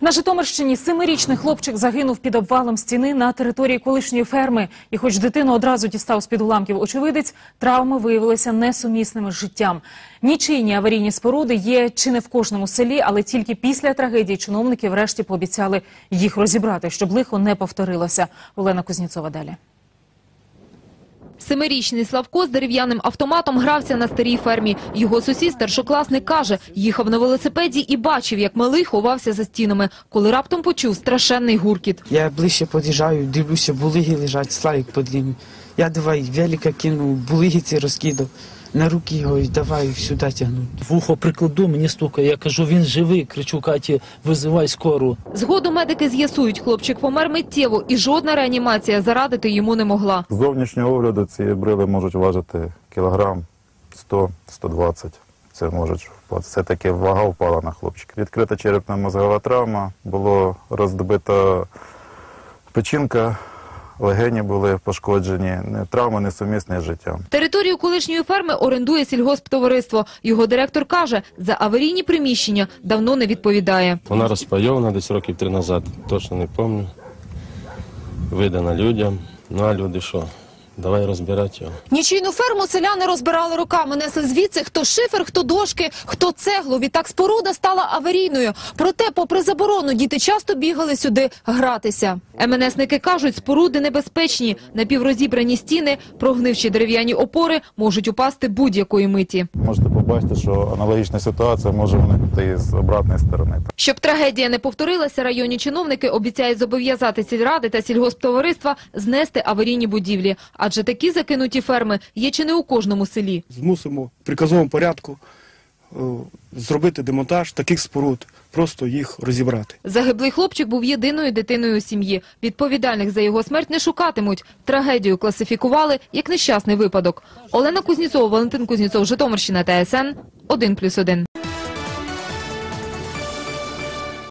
На Житомирщині семирічний хлопчик загинув під обвалом стіни на території колишньої ферми. І хоч дитину одразу дістав з-під уламків очевидець, травми виявилися несумісними з життям. Нічийні аварійні споруди є чи не в кожному селі, але тільки після трагедії чиновники врешті пообіцяли їх розібрати, щоб лихо не повторилося. Олена Кузніцова далі. Семирічний Славко з дерев'яним автоматом грався на старій фермі. Його сусід, старшокласник, каже, їхав на велосипеді і бачив, як малий ховався за стінами, коли раптом почув страшенний гуркіт. Я ближче під'їжджаю, дивлюся, булиги лежать, славік ними. Я давай велика кинув, булиги ці розкидав, на руки його і давай сюди тягнути. Вухо прикладу, мені стукає. Я кажу, він живий. Кричу Каті, визивай скору. Згодом медики з'ясують, хлопчик помер миттєво, і жодна реанімація зарадити йому не могла. З зовнішнього огляду ці брили можуть важити кілограм 100-120. Це можуть все-таки вага впала на хлопчика. Відкрита черепно-мозгова травма, було розбита печінка, легені були пошкоджені, Не- травми несумісні з життям. Територію колишньої ферми орендує сільгосптовариство. Його директор каже, за аварійні приміщення давно не відповідає. Вона розпайована десь років три назад, точно не пам'ятаю. Видана людям. Ну а люди що? Давай розбирати його. Нічийну ферму селяни розбирали руками, несли звідси хто шифер, хто дошки, хто цеглу. Відтак споруда стала аварійною. Проте, попри заборону, діти часто бігали сюди гратися. МНСники кажуть, споруди небезпечні. Напіврозібрані стіни, прогнивші дерев'яні опори можуть упасти будь-якої миті. Можете побачити, що аналогічна ситуація може виникнути і з обратної сторони. Щоб трагедія не повторилася, районні чиновники обіцяють зобов'язати сільради та сільгосптовариства знести аварійні будівлі. Адже такі закинуті ферми є чи не у кожному селі. змусимо в приказовому порядку е, зробити демонтаж таких споруд, просто їх розібрати. Загиблий хлопчик був єдиною дитиною у сім'ї. Відповідальних за його смерть не шукатимуть. Трагедію класифікували як нещасний випадок. Олена Кузніцова, Валентин Кузніцов, Житомирщина, ТСН 1+,1.